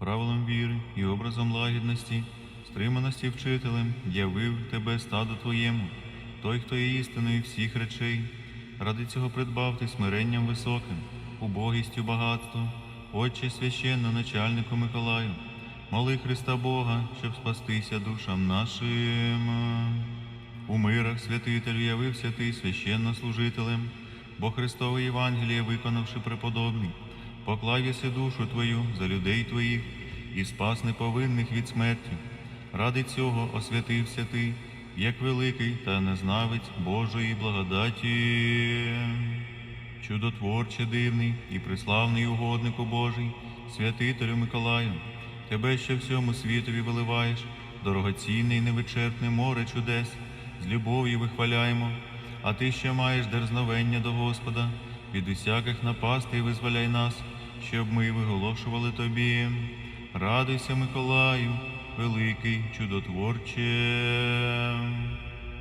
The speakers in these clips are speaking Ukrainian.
правилом віри і образом лагідності, стриманості вчителем, явив тебе стаду твоєму, той, хто є істиною всіх речей. Ради цього придбав ти смиренням високим, убогістю багатство, Отче священно начальнику Миколаю, моли Христа Бога, щоб спастися душам нашим. У мирах святителю явився ти священнослужителем, бо Христове Євангеліє, виконавши преподобний, поклав єси душу твою за людей твоїх і спас неповинних від смерті. Ради цього освятився ти, як великий та незнавець Божої благодаті. Чудотворче дивний і приславний угоднику Божий, святителю Миколаю, тебе ще всьому світові виливаєш, дорогоцінне і невичерпне море чудес, з любов'ю вихваляємо, а ти ще маєш дерзновення до Господа, від усяких напастей визволяй нас, щоб ми виголошували тобі. Радуйся, Миколаю, великий чудотворче.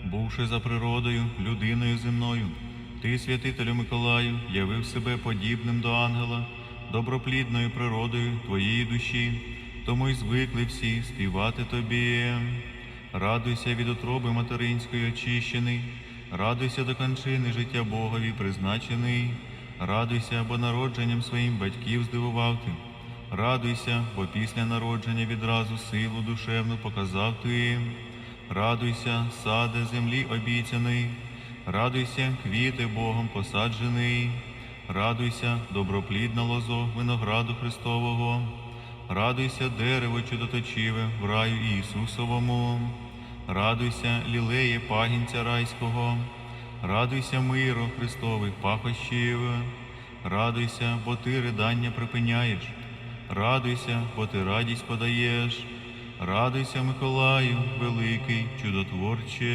Бувши за природою, людиною земною, ти, святителю Миколаю, явив себе подібним до ангела, доброплідною природою твоєї душі, тому й звикли всі співати тобі. Радуйся від утроби материнської очищений, радуйся до кончини життя Богові призначений, радуйся, бо народженням своїм батьків здивував ти. Радуйся, бо після народження відразу силу душевну показав ти. Радуйся, саде землі обіцяний, радуйся, квіти Богом посаджений, радуйся, доброплідна лозо винограду Христового, радуйся, дерево чудоточиве в раю Ісусовому, радуйся, лілеє пагінця райського, радуйся, миру Христових пахощів, радуйся, бо ти ридання припиняєш, радуйся, бо ти радість подаєш. Радуйся, Миколаю, великий, чудотворче.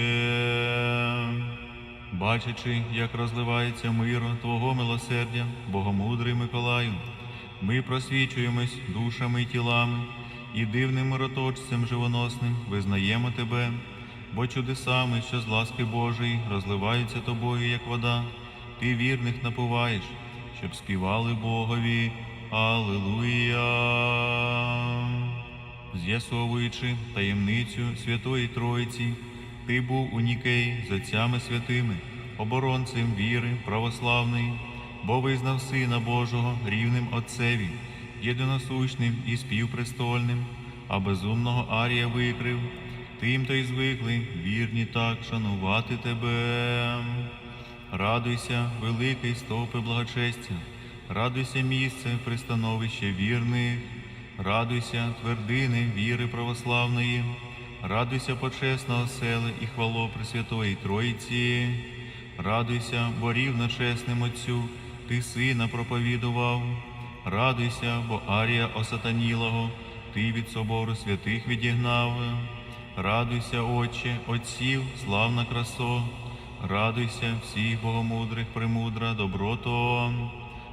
Бачачи, як розливається миро Твого милосердя, Богомудрий Миколаю, ми просвічуємось душами і тілами і дивним мироточцем живоносним визнаємо Тебе, бо чудесами, що з ласки Божої розливаються тобою, як вода, ти вірних напуваєш, щоб співали Богові. Аллилуйя! З'ясовуючи таємницю Святої Троїці, ти був у Нікеї з отцями святими, оборонцем віри православної, бо визнав Сина Божого рівним Отцеві, єдиносущним і співпрестольним, а безумного Арія викрив, тим то й звикли вірні так шанувати тебе. Радуйся, великий стовпи благочестя, радуйся місце пристановище вірних. Радуйся, твердини віри православної, радуйся почесна осели і хвало Пресвятої Троїці, радуйся, бо рівно чесним Отцю, ти сина проповідував, радуйся, бо Арія осатанілого, ти від собору святих відігнав, радуйся, Отче, Отців, славна красо, радуйся всіх богомудрих, премудра, доброто,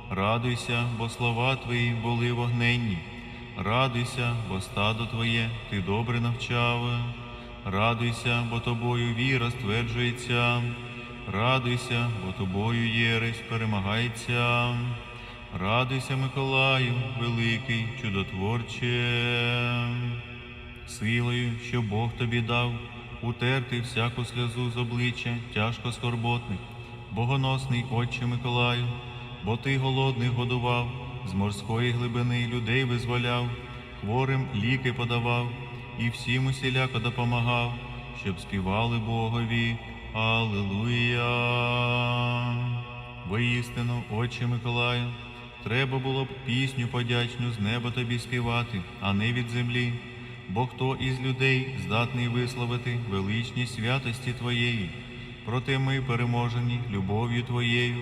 радуйся, бо слова твої були вогненні. Радуйся, бо стадо Твоє ти добре навчав, радуйся, бо тобою віра стверджується, радуйся, бо тобою єресь перемагається, радуйся, Миколаю, великий, чудотворче, силою, що Бог тобі дав, утерти всяку сльозу з обличчя тяжко скорботних, богоносний Отче Миколаю, бо ти голодних годував з морської глибини людей визволяв, хворим ліки подавав і всім усіляко допомагав, щоб співали Богові. Аллилуйя. Воістину, Отче Миколаю, треба було б пісню подячну з неба тобі співати, а не від землі. Бо хто із людей здатний висловити величність святості Твоєї, проте ми переможені любов'ю Твоєю,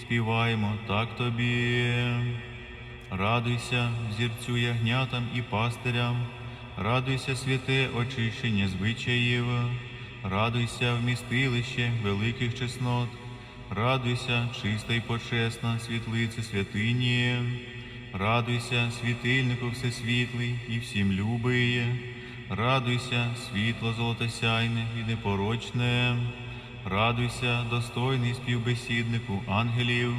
співаємо так тобі. Радуйся, зірцю ягнятам і пастирям, радуйся, святе очищення звичаїв, радуйся, вмістилище великих чеснот, радуйся, чиста й почесна світлице святині, радуйся, світильнику всесвітлий і всім любий, радуйся, світло золотосяйне і непорочне, радуйся, достойний співбесіднику ангелів.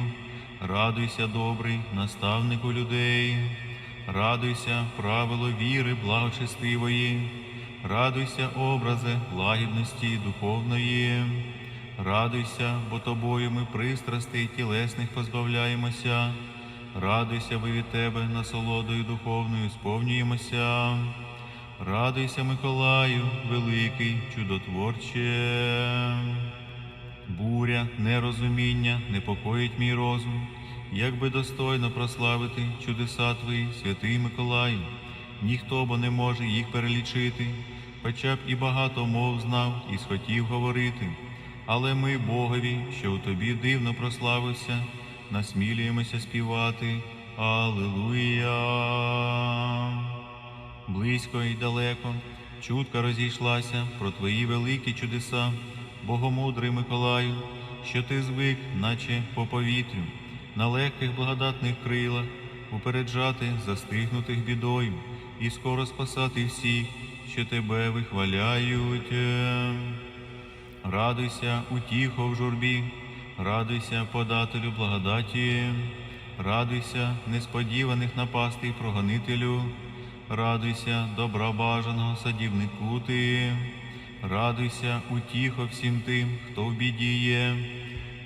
Радуйся, добрий, наставнику людей, радуйся, правило віри благочестивої, радуйся, образе лагідності духовної, радуйся, бо тобою ми пристрастей тілесних позбавляємося, радуйся, бо від тебе насолодою духовною сповнюємося. Радуйся, Миколаю, великий, чудотворче. Буря, нерозуміння непокоїть мій розум, як би достойно прославити чудеса Твої, святий Миколаю, ніхто бо не може їх перелічити, хоча б і багато мов знав і схотів говорити. Але ми, Богові, що у тобі дивно прославився, насмілюємося співати. Аллилуйя! Близько і далеко, чутка розійшлася про твої великі чудеса, Богомудрий Миколаю, що ти звик, наче по повітрю, на легких благодатних крилах, упереджати застигнутих бідою і скоро спасати всіх, що тебе вихваляють. Радуйся, утіхо в журбі, радуйся, подателю благодаті, радуйся, несподіваних напастей прогонителю, радуйся, добра бажаного садівнику ти, радуйся, утіхо всім тим, хто в біді є,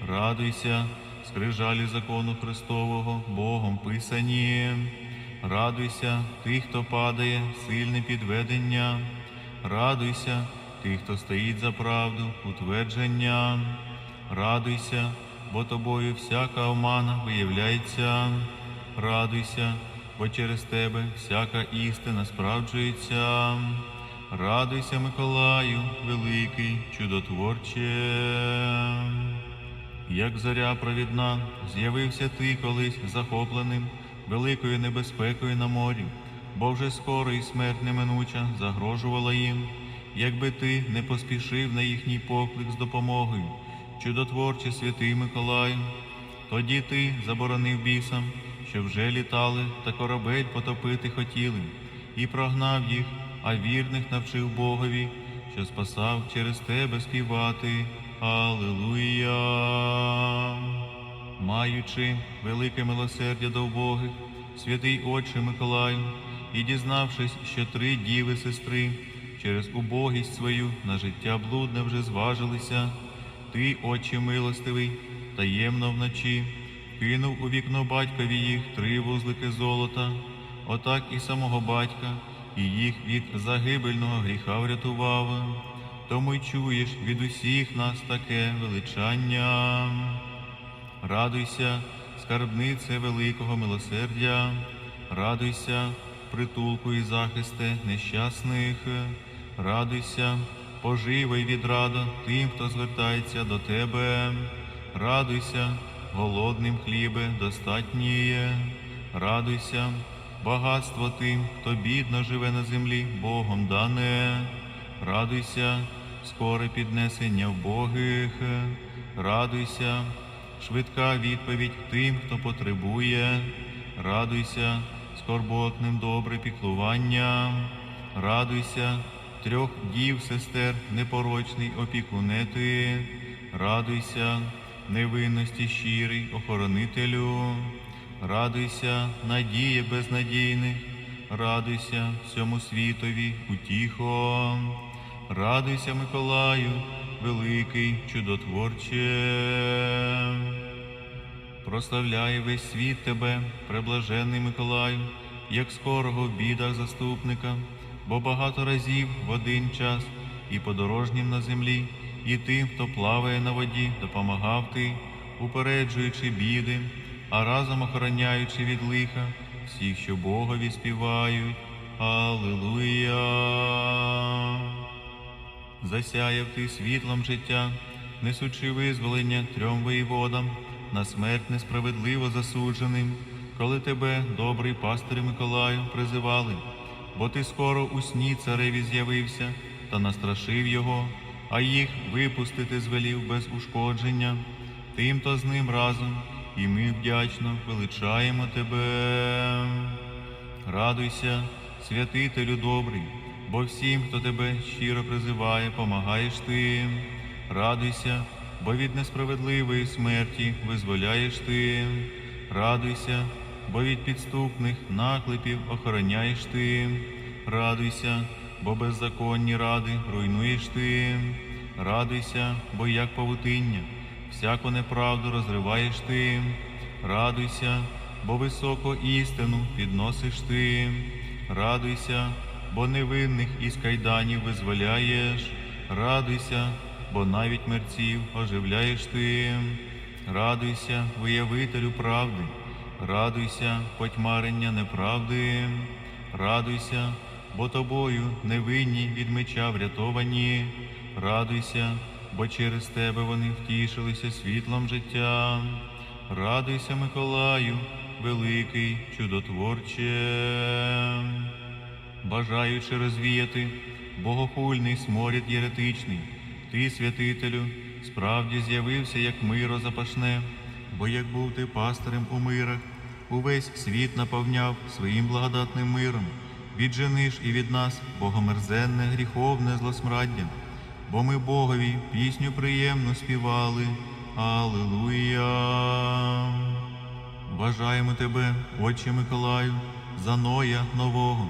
радуйся, скрижалі закону Христового, Богом писані, радуйся, тих, хто падає, сильне підведення, радуйся, тих, хто стоїть за правду, утвердження, радуйся, бо тобою всяка омана виявляється, радуйся, бо через тебе всяка істина справджується. Радуйся, Миколаю, великий, чудотворче. Як зоря провідна, з'явився ти колись захопленим великою небезпекою на морі, бо вже скоро і смерть неминуча загрожувала їм, якби ти не поспішив на їхній поклик з допомогою, чудотворче святий Миколаю, тоді ти заборонив бісам, що вже літали та корабель потопити хотіли, і прогнав їх, а вірних навчив Богові, що спасав через тебе співати. Аллилуйя! Маючи велике милосердя до вбогих, святий Отче Миколаю, і дізнавшись, що три діви сестри через убогість свою на життя блудне вже зважилися, ти, Отче милостивий, таємно вночі, кинув у вікно батькові їх три вузлики золота, отак і самого батька, і їх від загибельного гріха врятував. Тому й чуєш від усіх нас таке величання. Радуйся, скарбнице великого милосердя, радуйся, притулку і захисте нещасних, радуйся, поживай від рада тим, хто звертається до тебе, радуйся, голодним хлібе достатніє, радуйся, багатство тим, хто бідно живе на землі, Богом дане, радуйся, скоре піднесення вбогих, радуйся швидка відповідь тим, хто потребує, радуйся скорботним добре піклування, радуйся трьох дів, сестер, непорочний опікунети, радуйся невинності щирий охоронителю, радуйся, надія безнадійних, радуйся всьому світові утіхо, радуйся, Миколаю, великий чудотворче. Прославляє весь світ тебе, преблажений Миколаю, як скорого в бідах заступника, бо багато разів в один час і подорожнім на землі, і тим, хто плаває на воді, допомагав ти, упереджуючи біди, а разом охороняючи від лиха всіх, що Богові співають. Аллилуйя! Засяяв ти світлом життя, несучи визволення трьом воєводам, на смерть несправедливо засудженим, коли тебе, добрий пастир Миколаю, призивали, бо ти скоро у сні цареві з'явився та настрашив його, а їх випустити звелів без ушкодження, тим то з ним разом, і ми вдячно величаємо тебе. Радуйся, святителю добрий, бо всім, хто тебе щиро призиває, помагаєш ти. Радуйся, бо від несправедливої смерті визволяєш ти. Радуйся, бо від підступних наклепів охороняєш ти. Радуйся, бо беззаконні ради руйнуєш ти. Радуйся, бо як павутиння, всяку неправду розриваєш ти. Радуйся, бо високо істину підносиш ти. Радуйся, бо невинних із кайданів визволяєш. Радуйся, бо навіть мерців оживляєш ти. Радуйся, виявителю правди, радуйся, потьмарення неправди, радуйся, бо тобою невинні від меча врятовані, радуйся, бо через тебе вони втішилися світлом життя. Радуйся, Миколаю, великий чудотворче. Бажаючи розвіяти богохульний сморід єретичний, ти, святителю, справді з'явився, як миро запашне, бо як був ти пастирем у мирах, увесь світ наповняв своїм благодатним миром, віджениш і від нас богомерзенне, гріховне злосмраддя, бо ми Богові пісню приємну співали. Аллилуйя! Бажаємо тебе, Отче Миколаю, за Ноя нового,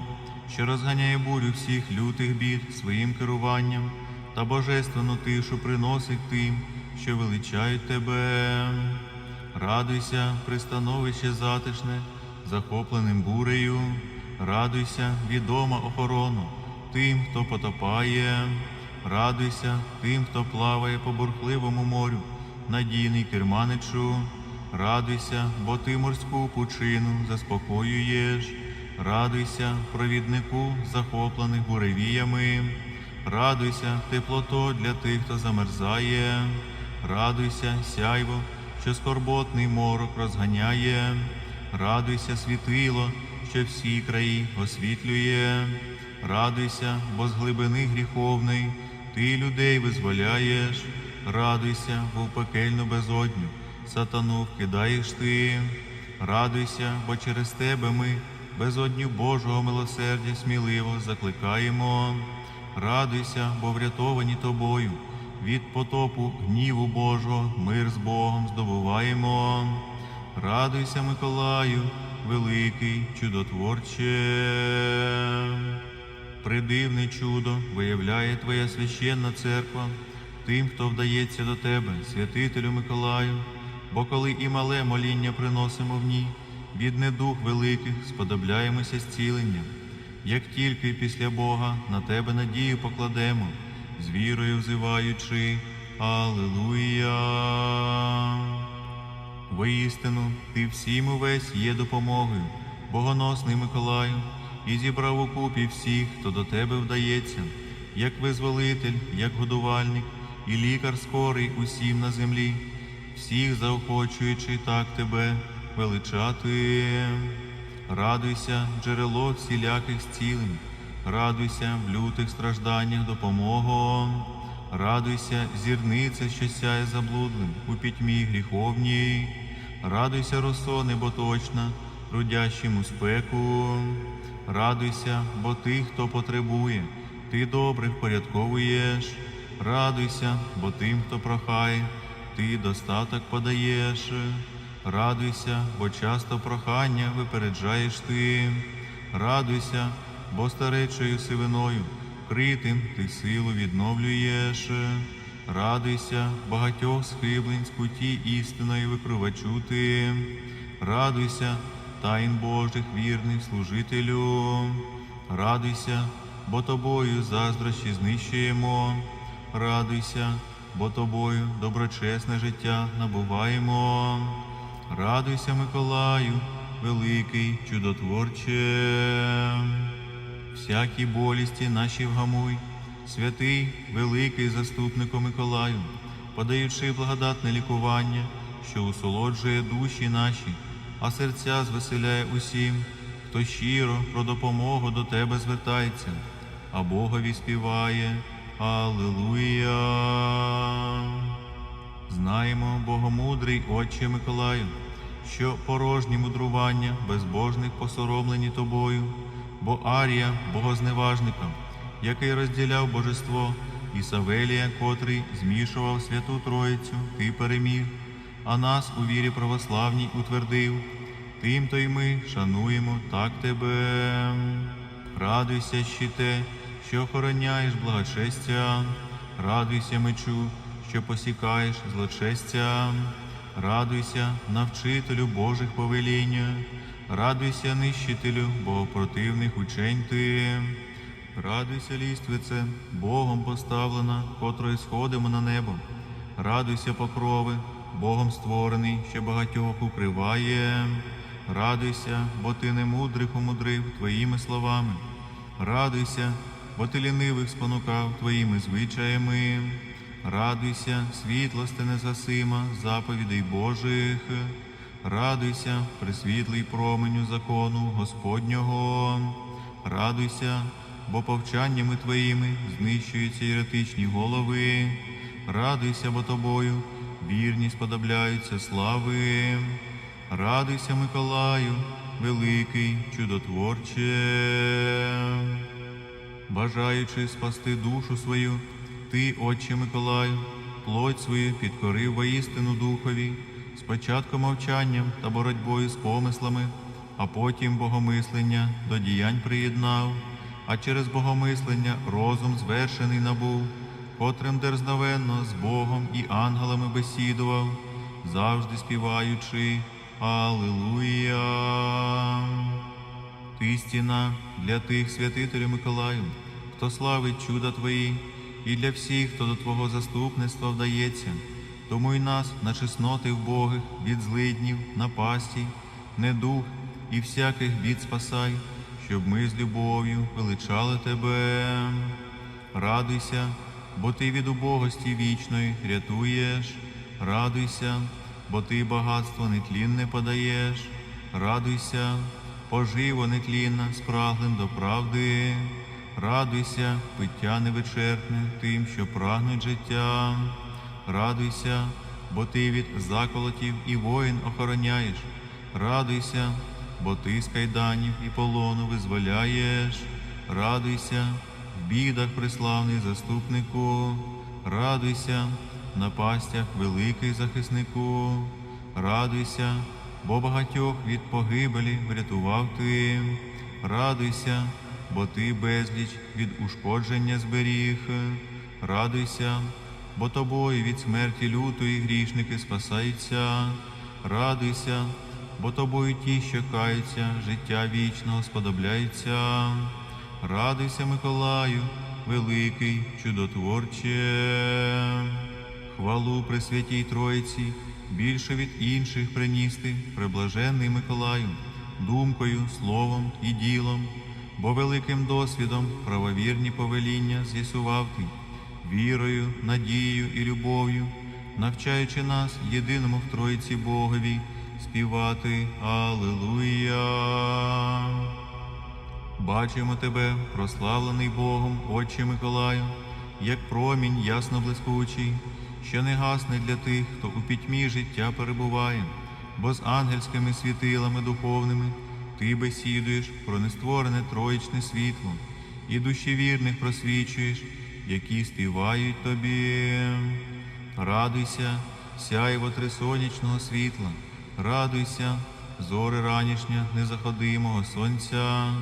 що розганяє бурю всіх лютих бід своїм керуванням та божественну тишу приносить тим, що величають тебе. Радуйся, пристановище затишне, захопленим бурею, радуйся, відома охорону тим, хто потопає, радуйся тим, хто плаває по бурхливому морю, надійний керманичу. Радуйся, бо ти морську пучину заспокоюєш, радуйся, провіднику захоплених буревіями, радуйся, теплото для тих, хто замерзає, радуйся, сяйво, що скорботний морок розганяє, радуйся, світило, що всі краї освітлює, радуйся, бо з глибини гріховної ти людей визволяєш, радуйся, бо в пекельну безодню сатану вкидаєш ти, радуйся, бо через тебе ми безодню Божого милосердя сміливо закликаємо. Радуйся, бо врятовані тобою, від потопу гніву Божого мир з Богом здобуваємо. Радуйся, Миколаю, великий чудотворче. Придивне чудо виявляє Твоя священна церква тим, хто вдається до Тебе, святителю Миколаю, бо коли і мале моління приносимо в ній, від недух великих сподобляємося зціленням, як тільки після Бога на Тебе надію покладемо, з вірою взиваючи Аллилуйя. Воістину, ти всім увесь є допомогою, богоносний Миколаю, і зібрав у купі всіх, хто до тебе вдається, як визволитель, як годувальник, і лікар скорий усім на землі, всіх заохочуючи так тебе величати. Радуйся, джерело всіляких зцілень, радуйся в лютих стражданнях допомогу. Радуйся, зірниця, що сяє заблудлим у пітьмі гріховній. Радуйся, росо неботочна, трудящим у спеку. Радуйся, бо ти, хто потребує, ти добре впорядковуєш. Радуйся, бо тим, хто прохає, ти достаток подаєш. Радуйся, бо часто прохання випереджаєш ти. Радуйся, бо старечою сивиною критим ти силу відновлюєш. Радуйся, багатьох схиблень з путі істиною викривачу ти. Радуйся, тайн Божих вірних служителю. Радуйся, бо тобою заздрощі знищуємо. Радуйся, бо тобою доброчесне життя набуваємо. Радуйся, Миколаю, великий чудотворче. Всякі болісті наші вгамуй, святий, великий заступнику Миколаю, подаючи благодатне лікування, що усолоджує душі наші, а серця звеселяє усім, хто щиро про допомогу до тебе звертається, а Богові співає. Аллилуйя. Знаємо, Богомудрий Отче Миколаю, що порожні мудрування безбожних посоромлені тобою, бо Арія богозневажника, який розділяв божество, і Савелія, котрий змішував святу Троїцю, ти переміг, а нас у вірі православній утвердив. тим то й ми шануємо так тебе. Радуйся, щите, що охороняєш благочестя, радуйся мечу, що посікаєш злочестя, радуйся, навчителю Божих повеління, радуйся, нищителю богопротивних учень ти. Радуйся, ліствице, Богом поставлена, котрою сходимо на небо. Радуйся, покрови, Богом створений, що багатьох укриває. Радуйся, бо ти не мудрих умудрив твоїми словами. Радуйся, бо ти лінивих спонукав твоїми звичаями. Радуйся, світлости незгасима, заповідей Божих. Радуйся, присвітлий променю закону Господнього. Радуйся, бо повчаннями твоїми знищуються єретичні голови. Радуйся, бо тобою вірні сподобляються слави. Радуйся, Миколаю, великий чудотворче. Бажаючи спасти душу свою, ти, Отче Миколаю, плоть свою підкорив воістину духові, спочатку мовчанням та боротьбою з помислами, а потім богомислення до діянь приєднав, а через богомислення розум звершений набув, котрим дерзновенно з Богом і ангелами бесідував, завжди співаючи Аллилуйя. Ти стіна для тих святителів Миколаю, хто славить чуда Твої, і для всіх, хто до Твого заступництва вдається. Тому й нас на чесноти вбогих від злиднів, напасті, недух і всяких бід спасай, щоб ми з любов'ю величали Тебе. Радуйся, бо Ти від убогості вічної рятуєш, радуйся, бо Ти багатство нетлінне подаєш, радуйся, поживо нетлінна, спраглим до правди, радуйся, пиття невичерпне тим, що прагнуть життя, радуйся, бо ти від заколотів і воїн охороняєш, радуйся, бо ти з кайданів і полону визволяєш, радуйся, в бідах приславний заступнику, радуйся, в напастях великий захиснику, радуйся, бо багатьох від погибелі врятував ти, радуйся, бо ти безліч від ушкодження зберіг, радуйся, бо тобою від смерті лютої грішники спасаються, радуйся, бо тобою ті, що каються, життя вічного сподобляються. Радуйся, Миколаю, великий чудотворче. Хвалу Пресвятій Троїці, більше від інших приністи, преблажений Миколаю, думкою, словом і ділом, бо великим досвідом правовірні повеління з'ясував ти, вірою, надією і любов'ю, навчаючи нас єдиному в Троїці Богові, співати Аллилуйя. Бачимо тебе, прославлений Богом, Отче Миколаю, як промінь ясно блискучий, що не гасне для тих, хто у пітьмі життя перебуває, бо з ангельськими світилами духовними ти бесідуєш про нестворене троїчне світло, і душі вірних просвічуєш, які співають тобі. Радуйся, сяйво трисонячного світла, радуйся, зори ранішня незаходимого сонця,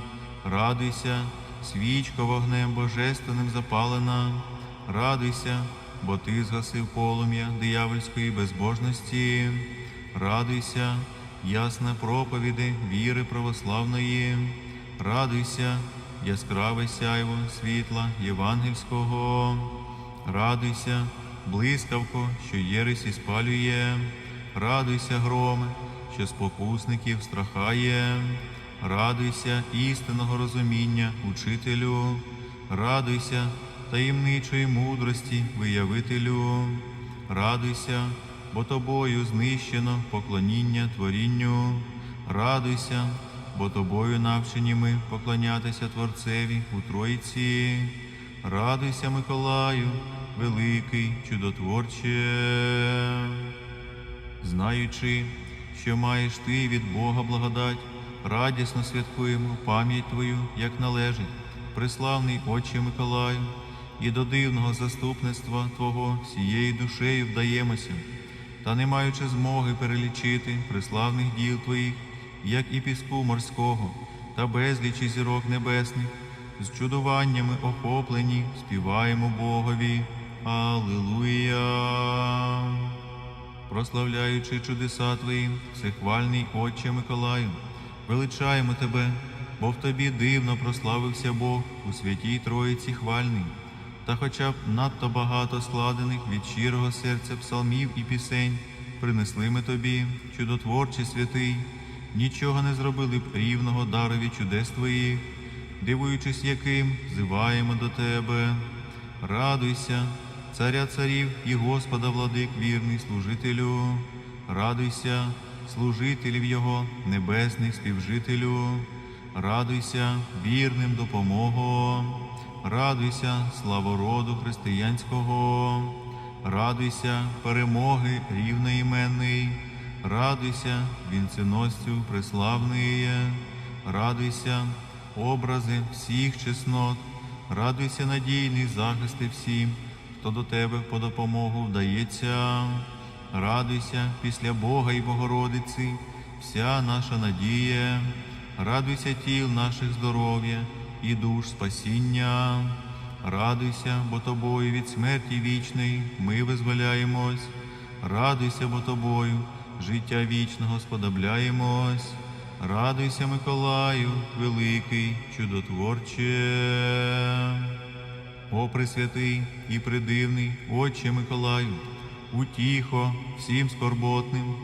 радуйся, свічка вогнем божественним запалена, радуйся, бо ти згасив полум'я диявольської безбожності, радуйся, ясна проповіди віри православної, радуйся, яскраве сяйво світла євангельського, радуйся, блискавко, що єресі спалює, радуйся, громе, що спокусників страхає, радуйся істинного розуміння, учителю, радуйся таємничої мудрості, виявителю, радуйся, бо тобою знищено поклоніння творінню, радуйся, бо тобою навчені ми поклонятися Творцеві у Тройці. Радуйся, Миколаю, великий чудотворче. Знаючи, що маєш ти від Бога благодать, радісно святкуємо пам'ять Твою, як належить, приславний Отче Миколаю, і до дивного заступництва Твого всією душею вдаємося, та не маючи змоги перелічити приславних діл Твоїх як і піску морського, та безлічі зірок небесних, з чудуваннями охоплені, співаємо Богові. Аллилуйя! Прославляючи чудеса Твої, всехвальний Отче Миколаю, величаємо Тебе, бо в Тобі дивно прославився Бог у святій Троїці хвальний, та хоча б надто багато складених від щирого серця псалмів і пісень принесли ми Тобі, чудотворчий святий, нічого не зробили б рівного дарові чудес Твоїх, дивуючись яким, зиваємо до Тебе. Радуйся, царя царів і Господа владик вірний служителю, радуйся, служителів Його, небесних співжителю, радуйся, вірним допомогу, радуйся, славороду християнського, радуйся, перемоги рівноіменний, радуйся, вінценосцю преславний, радуйся, образи всіх чеснот, радуйся, надійний захисти всім, хто до тебе по допомогу вдається. Радуйся після Бога і Богородиці, вся наша надія, радуйся тіл наших здоров'я і душ спасіння. Радуйся, бо тобою від смерті вічної ми визволяємось. Радуйся, бо тобою життя вічного сподобляємось. Радуйся, Миколаю, великий, чудотворче. О Пресвятий і придивний, Отче Миколаю, утіхо всім скорботним,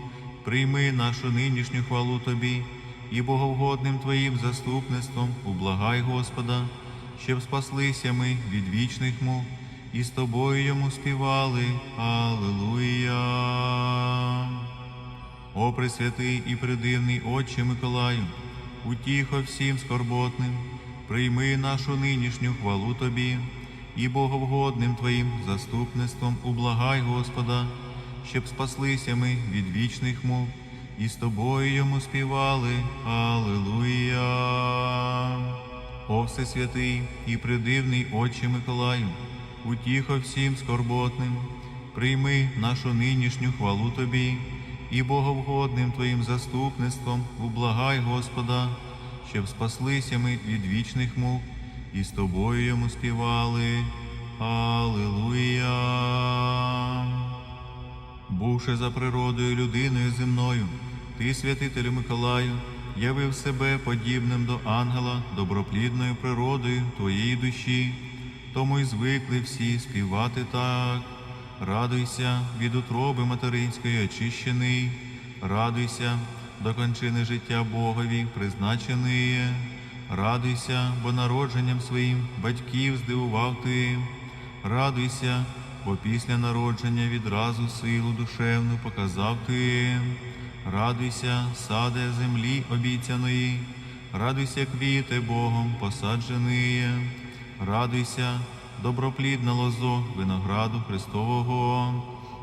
прийми нашу нинішню хвалу Тобі і боговгодним Твоїм заступництвом ублагай Господа, щоб спаслися ми від вічних мук і з тобою йому співали. Аллилуйя. О Пресвятий і придивний Отче Миколаю, утіхо всім скорботним, прийми нашу нинішню хвалу Тобі і боговгодним Твоїм заступництвом ублагай Господа, щоб спаслися ми від вічних мук і з тобою йому співали. Аллилуйя. О Всесвятий і придивний Отче Миколаю, утіхо всім скорботним, прийми нашу нинішню хвалу Тобі і боговгодним Твоїм заступництвом ублагай Господа, щоб спаслися ми від вічних мук і з тобою йому співали. Аллилуйя. Бувши за природою людиною земною, ти, святителю Миколаю, явив себе подібним до ангела доброплідною природою твоєї душі, тому й звикли всі співати так. Радуйся від утроби материнської очищений, радуйся до кончини життя Богові призначений. Радуйся, бо народженням своїм батьків здивував ти. Радуйся, бо після народження відразу силу душевну показав ти. Радуйся, саде землі обіцяної, радуйся, квіти Богом посаджений. Радуйся, доброплідна лозо винограду Христового.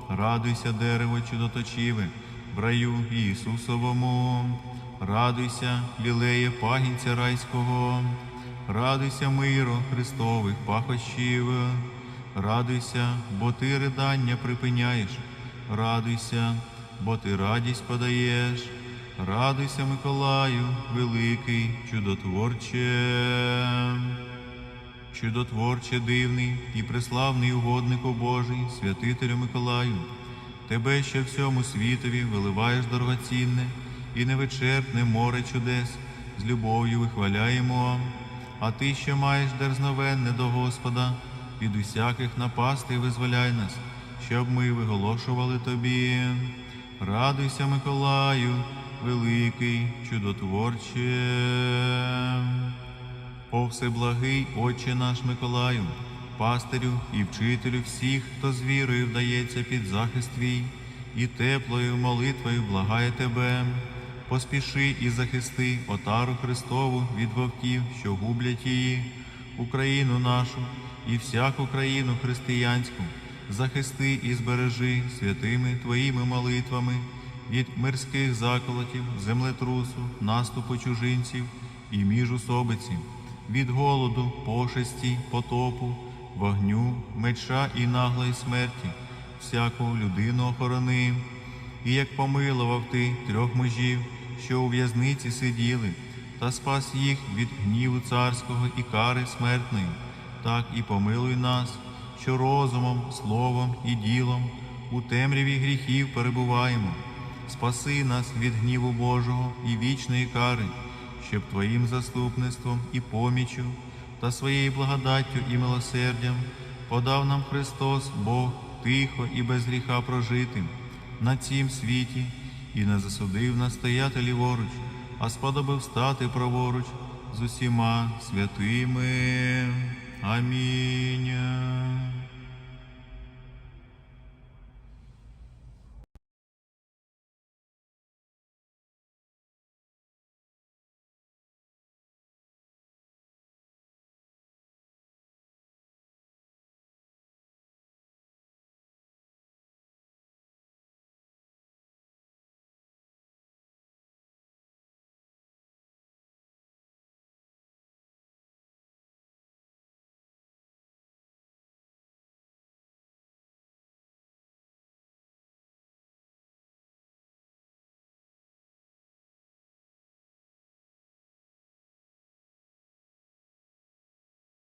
Радуйся, дерево чудоточиве, в раю Ісусовому. Радуйся, лілеє пагінця райського, радуйся, миро Христових пахощів, радуйся, бо ти ридання припиняєш, радуйся, бо ти радість подаєш, радуйся, Миколаю, великий, чудотворче. Чудотворче дивний і преславний угоднику Божий, святителю Миколаю, тебе, що всьому світові виливаєш дорогоцінне і невичерпне море чудес, з любов'ю вихваляємо, а ти, що маєш дерзновенне до Господа, від усяких напастей визволяй нас, щоб ми виголошували тобі. Радуйся, Миколаю, великий, чудотворче. О всеблагий Отче наш Миколаю, пастирю і вчителю всіх, хто з вірою вдається під захист твій, і теплою молитвою благає тебе, поспіши і захисти отару Христову від вовків, що гублять її, Україну нашу і всяку країну християнську, захисти і збережи святими Твоїми молитвами від мирських заколотів, землетрусу, наступу чужинців і міжусобиці від голоду, пошесті, потопу, вогню, меча і наглої смерті, всяку людину охорони, і як помилував ти трьох мужів, що у в'язниці сиділи, та спас їх від гніву царського і кари смертної, так і помилуй нас, що розумом, словом і ділом у темряві гріхів перебуваємо. Спаси нас від гніву Божого і вічної кари, щоб Твоїм заступництвом і поміччю та своєю благодаттю і милосердям подав нам Христос, Бог, тихо і без гріха прожити на цім світі і не засудив нас стояти ліворуч, а сподобав стати праворуч з усіма святими. Амінь.